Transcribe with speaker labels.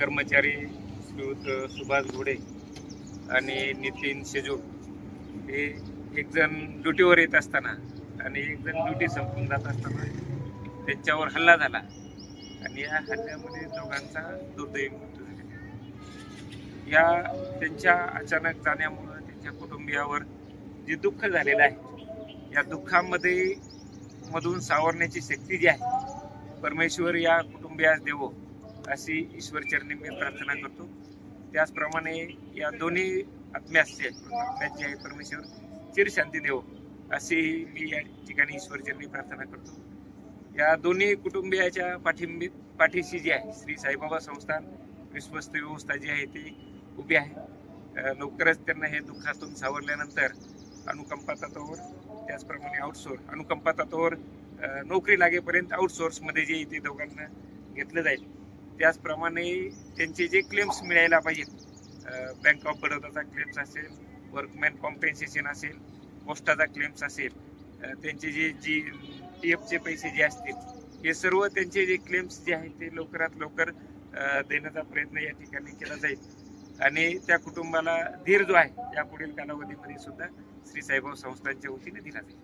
Speaker 1: कर्मचारी श्रीयुत सुभाष घोडे आणि नितीन शेजूळ हे एकजण ड्युटीवर येत असताना आणि एकजण ड्युटी संपून जात असताना त्यांच्यावर हल्ला झाला आणि या हल्ल्यामध्ये दोघांचा दुर्दैवी मृत्यू झालेला या त्यांच्या अचानक जाण्यामुळं त्यांच्या कुटुंबियावर जे दुःख झालेलं आहे या दुःखामध्ये मधून सावरण्याची शक्ती जी आहे परमेश्वर या कुटुंबियास देवो. अशी ईश्वरचरणी मी प्रार्थना करतो. त्याचप्रमाणे या दोन्ही आत्म्यास जे आहे, जे आहे परमेश्वर चिरशांती अशी मी या ठिकाणी ईश्वरचरणी प्रार्थना करतो. या दोन्ही कुटुंबियाच्या पाठिंबी पाठीशी जी आहे श्री साईबाबा संस्थान विश्वस्त व्यवस्था जी आहे ती उभी आहे. लवकरच त्यांना हे दुःखातून सावरल्यानंतर अनुकंपा तत्वावर त्याचप्रमाणे आउटसोर्स अनुकंपा तत्वावर नोकरी लागेपर्यंत आउटसोर्समध्ये जे ते दोघांना घेतलं जाईल. त्याचप्रमाणे त्यांचे जे क्लेम्स मिळायला पाहिजेत बँक ऑफ बडोदाचा क्लेम्स असेल वर्कमॅन कॉम्पेन्सेशन असेल पोस्टाचा क्लेम्स असेल त्यांचे जे जी पी एफचे पैसे जे असतील हे सर्व त्यांचे जे क्लेम्स जे आहेत ते लवकरात लवकर देण्याचा प्रयत्न या ठिकाणी केला जाईल. आणि त्या कुटुंबाला धीर जो आहे या पुढील कालावधीमध्ये सुद्धा श्री साईबाबा संस्थांच्या वतीने दिला जाईल.